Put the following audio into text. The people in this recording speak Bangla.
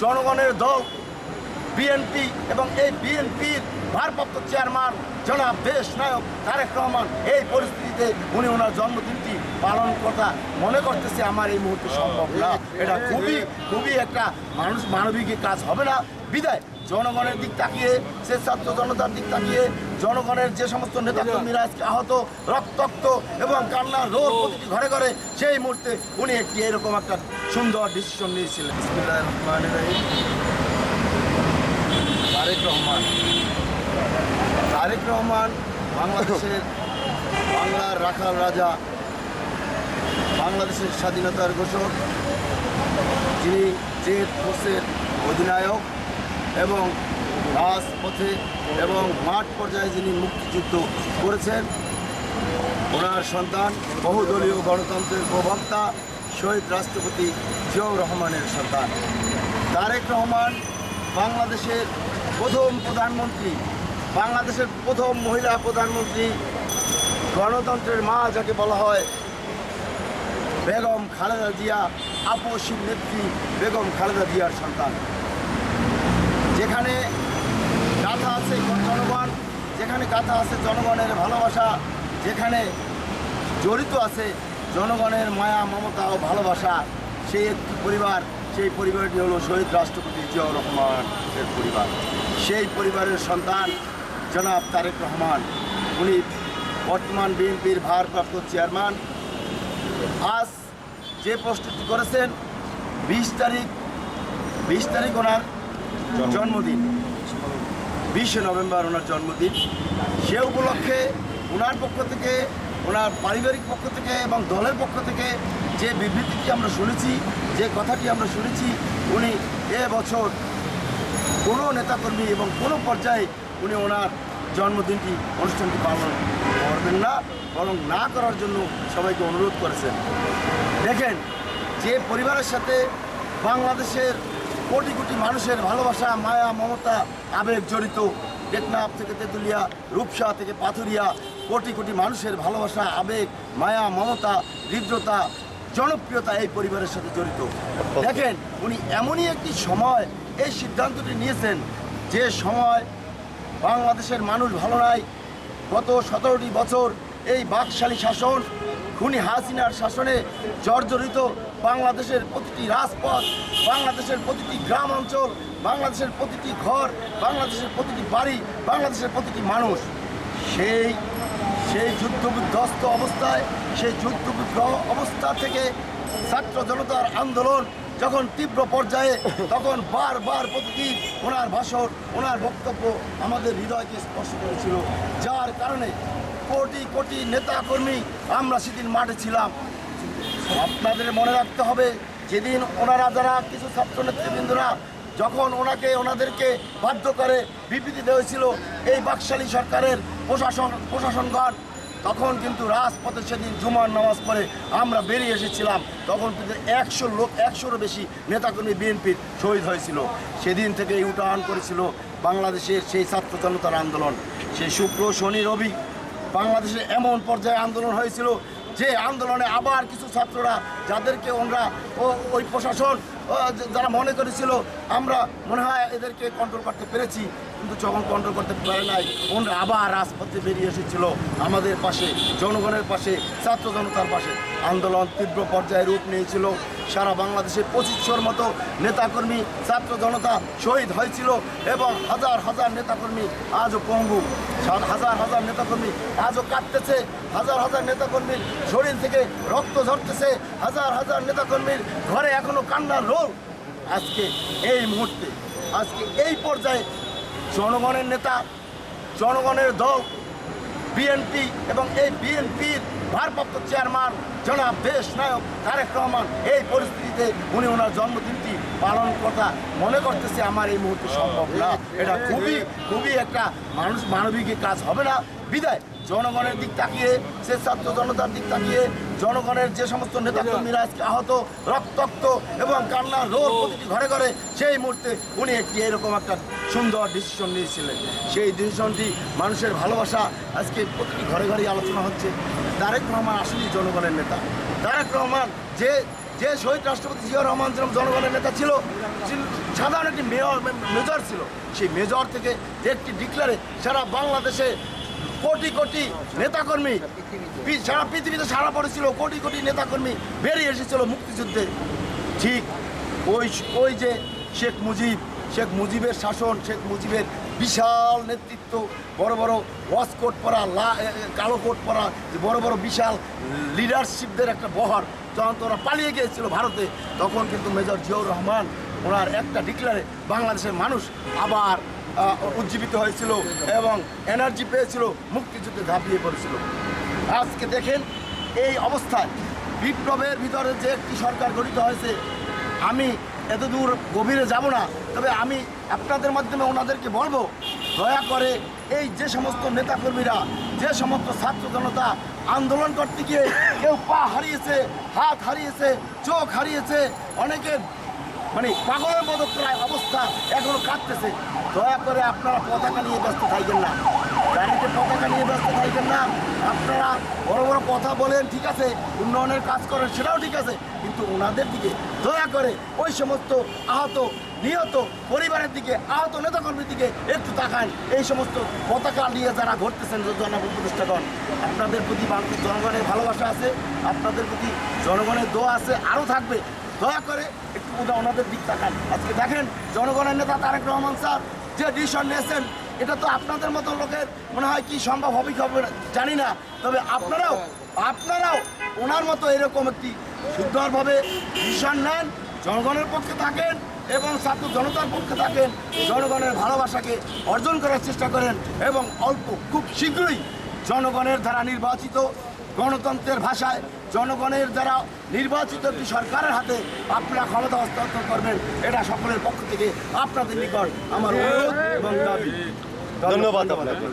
জনগণের দল বিএনপি এবং এই বিএনপির ভারপ্রাপ্ত চেয়ারম্যান জনাব দেশ নায়ক তারেক রহমান এই পরিস্থিতিতে উনি ওনার জন্মদিনটি পালন করা মনে করতেছে আমার এই মুহূর্তে সম্ভব না। এটা খুবই খুবই একটা মানুষ মানবিক কাজ হবে না। বিদায়, জনগণের দিক তাকিয়ে, সে ছাত্র জনতার দিক তাকিয়ে, জনগণের যে সমস্ত নেতাকর্মীরা আজকে আহত, রক্তাক্ত এবং কান্নার রোগ প্রতিটি ঘরে ঘরে, সেই মুহূর্তে উনি একটি এরকম একটা সুন্দর ডিসিশন নিয়েছিলেন। তারেক রহমান। তারেক রহমান বাংলাদেশের বাংলার রাখাল রাজা, বাংলাদেশের স্বাধীনতার ঘোষক, যিনি জেড ফোর্সের অধিনায়ক এবং রাজপথে এবং মাঠ পর্যায়ে যিনি মুক্তিযুদ্ধ করেছেন, ওনার সন্তান, বহুদলীয় গণতন্ত্রের প্রবক্তা, শহীদ রাষ্ট্রপতি জিয়াউর রহমানের সন্তান। তারেক রহমান বাংলাদেশের প্রথম প্রধানমন্ত্রী, বাংলাদেশের প্রথম মহিলা প্রধানমন্ত্রী গণতন্ত্রের মা যাকে বলা হয় বেগম খালেদা জিয়া আপসীর নেত্রী বেগম খালেদা জিয়ার সন্তান। যেখানে গাথা আছে জনগণ, যেখানে গাথা আছে জনগণের ভালোবাসা, যেখানে জড়িত আছে জনগণের মায়া, মমতা ও ভালোবাসা, সেই একটি পরিবার সেই পরিবারটি হলো শহীদ রাষ্ট্রপতি জিয়াউর রহমানের পরিবার, সেই পরিবারের সন্তান জনাব তারেক রহমান। উনি বর্তমান বিএনপির ভারপ্রাপ্ত চেয়ারম্যান। আজ যে প্রস্তুতি করেছেন, বিশ তারিখ বিশ তারিখ ওনার জন্মদিন। বিশে নভেম্বর ওনার জন্মদিন। সে উপলক্ষে ওনার পক্ষ থেকে, ওনার পারিবারিক পক্ষ থেকে এবং দলের পক্ষ থেকে যে বিবৃতিটি আমরা শুনেছি, যে কথাটি আমরা শুনেছি, উনি এ বছর কোনো নেতাকর্মী এবং কোনো পর্যায়ে উনি ওনার জন্মদিনটি, অনুষ্ঠানটি পালন করবেন না, বরং না করার জন্য সবাইকে অনুরোধ করেছেন। দেখেন, যে পরিবারের সাথে বাংলাদেশের কোটি কোটি মানুষের ভালোবাসা, মায়া, মমতা, আবেগ জড়িত, টেকনাফ থেকে তেঁতুলিয়া, রূপসা থেকে পাথুরিয়া, কোটি কোটি মানুষের ভালোবাসা, আবেগ, মায়া, মমতা হৃদ্রতা জনপ্রিয়তা এই পরিবারের সাথে জড়িত। দেখেন উনি এমনই একটি সময় এই সিদ্ধান্তটি নিয়েছেন যে সময় বাংলাদেশের মানুষ ভালো নাই। গত সতেরোটি বছর এই বাকশালী শাসন খুনি হাসিনার শাসনে জর্জরিত বাংলাদেশের প্রতিটি রাজপথ বাংলাদেশের প্রতিটি গ্রাম অঞ্চল বাংলাদেশের প্রতিটি ঘর বাংলাদেশের প্রতিটি বাড়ি বাংলাদেশের প্রতিটি মানুষ। সেই সেই যুদ্ধ বিধ্বস্ত অবস্থায়, সেই যুদ্ধ অবস্থা থেকে ছাত্র জনতার আন্দোলন যখন তীব্র পর্যায়ে, তখন বারবার প্রতিদিন ওনার ভাষণ, ওনার বক্তব্য আমাদের হৃদয়কে স্পর্শ করেছিল। যার কারণে কোটি কোটি নেতাকর্মী আমরা সেদিন মাঠে ছিলাম। আপনাদের মনে রাখতে হবে, যেদিন ওনারা যারা কিছু ছাত্র নেতৃবৃন্দরা যখন ওনাকে, ওনাদেরকে বাধ্য করে বিবৃতি দেওয়া হয়েছিল এই বাকশালী সরকারের প্রশাসন, প্রশাসনগণ, তখন কিন্তু রাজপথে সেদিন জুমার নামাজ পড়ে আমরা বেরিয়ে এসেছিলাম। তখন কিন্তু একশো লোক, একশোরও বেশি নেতাকর্মী বিএনপির শহীদ হয়েছিল। সেদিন থেকে ইউটার্ন করেছিল বাংলাদেশের সেই ছাত্র জনতার আন্দোলন। সেই শুক্র, শনি, রবি বাংলাদেশে এমন পর্যায়ে আন্দোলন হয়েছিল যে আন্দোলনে আবার কিছু ছাত্ররা যাদেরকে ওনরা ও ওই প্রশাসন যারা মনে করেছিল, আমরা মনে হয় এদেরকে কন্ট্রোল করতে পেরেছি, কিন্তু যখন কন্ট্রোল করতে পারে নাই ওনরা আবার রাজপথে বেরিয়ে এসেছিল আমাদের পাশে, জনগণের পাশে, ছাত্র জনতার পাশে। আন্দোলন তীব্র পর্যায়ে রূপ নিয়েছিল। সারা বাংলাদেশে পঁচিশশোর মতো নেতাকর্মী, ছাত্র জনতা শহীদ হয়েছিল এবং হাজার হাজার নেতাকর্মী আজও পঙ্গু। হাজার হাজার নেতাকর্মী আজও কাটতেছে হাজার হাজার নেতাকর্মীর শরীর থেকে রক্ত ঝরতেছে, হাজার হাজার নেতাকর্মীর ঘরে এখনও কান্নার আজকে এই মুহূর্তে, আজকে এই পর্যায়ে জনগণের নেতা, জনগণের দল বিএনপি এবং এই বিএনপির ভারপ্রাপ্ত চেয়ারম্যান জনাব দেশ নায়ক তারেক রহমান এই পরিস্থিতিতে উনি ওনার জন্মদিনটি পালন করা মনে করতেছে, আমার এই মুহূর্তে সম্ভব না। এটা খুবই খুবই একটা মানুষ মানবিক কাজ হবে না। বিদায়। জনগণের দিক তাকিয়ে, সে ছাত্র জনতার দিক তাকিয়ে, জনগণের যে সমস্ত নেতাকর্মীরা আজকে আহত, রক্তাক্ত এবং কান্নার রোগ প্রতিটি ঘরে ঘরে, সেই মুহূর্তে উনি একটি এরকম একটা সুন্দর ডিসিশন নিয়েছিলেন। সেই ডিসিশনটি মানুষের ভালোবাসা আজকে প্রতিটি ঘরে ঘরেই আলোচনা হচ্ছে। তারেক রহমান আসলেই জনগণের নেতা। তারেক রহমান যে যে শহীদ রাষ্ট্রপতি জিয়া রহমান যেরকম জনগণের নেতা ছিল সাধারণ একটি মেয়র, মেজর ছিল। সেই মেজর থেকে একটি ডিক্লারে সারা বাংলাদেশে কোটি কোটি নেতাকর্মী সারা পৃথিবীতে সারা পড়েছিল, কোটি কোটি নেতাকর্মী বেরিয়ে এসেছিল মুক্তিযুদ্ধে। ঠিক ওই ওই যে শেখ মুজিব, শেখ মুজিবের শাসন, শেখ মুজিবের বিশাল নেতৃত্ব, বড় বড় ওয়াশ কোট পরা, লা কালো কোট পরা বড় বড় বিশাল লিডারশিপদের একটা বহর, যখন তো ওরা পালিয়ে গিয়েছিল ভারতে, তখন কিন্তু মেজর জিয়াউর রহমান ওনার একটা ডিক্লারে বাংলাদেশের মানুষ আবার উজ্জীবিত হয়েছিল এবং এনার্জি পেয়েছিল, মুক্তিযুদ্ধে ঝাঁপিয়ে পড়েছিল। আজকে দেখেন এই অবস্থায় বিপ্লবের ভিতরে যে একটি সরকার গঠিত হয়েছে, আমি এত দূর গভীরে যাব না, তবে আমি আপনাদের মাধ্যমে ওনাদেরকে বলব, দয়া করে এই যে সমস্ত নেতাকর্মীরা, যে সমস্ত ছাত্র জনতা আন্দোলন করতে গিয়ে কেউ পা হারিয়েছে, হাত হারিয়েছে, চোখ হারিয়েছে, অনেকে মানে পাগলের মতো প্রায় অবস্থা এখনও কাটতেছে দয়া করে আপনারা পতাকা নিয়ে ব্যস্ত থাকবেন না। গাড়িতে পতাকা নিয়ে ব্যস্ত থাকবেন না। আপনারা বড় বড় কথা বলেন, ঠিক আছে, উন্নয়নের কাজ করেন, সেটাও ঠিক আছে, কিন্তু ওনাদের দিকে দয়া করে ওই সমস্ত আহত, নিহত পরিবারের দিকে, আহত নেতাকর্মীর দিকে একটু তাকান। এই সমস্ত পতাকা নিয়ে যারা ঘটতেছেন জনগণ উপদেষ্টাগণ আপনাদের প্রতি জনগণের ভালোবাসা আছে, আপনাদের প্রতি জনগণের দোয়া আছে, আরও থাকবে। দয়া করে একটু ওনাদের দিক তাকান। আজকে দেখেন, জনগণের নেতা তারেক রহমান স্যার, যে ডিসিশন নিয়েছেন এটা তো আপনাদের মতো লোকের মনে হয় কি সম্ভব হবে কি হবে জানি না। তবে আপনারাও আপনারাও ওনার মতো এরকম একটি সুন্দরভাবে ডিসিশন নেন, জনগণের পক্ষে থাকেন এবং ছাত্র জনতার পক্ষে থাকেন, জনগণের ভালোবাসাকে অর্জন করার চেষ্টা করেন এবং অল্প, খুব শীঘ্রই জনগণের দ্বারা নির্বাচিত গণতন্ত্রের ভাষায় জনগণের দ্বারা নির্বাচিত একটি সরকারের হাতে আপনারা ক্ষমতা হস্তান্তর করবেন, এটা সকলের পক্ষ থেকে আপনাদের নিকট আমার অনুরোধ এবং দাবি। ধন্যবাদ আপনাকে।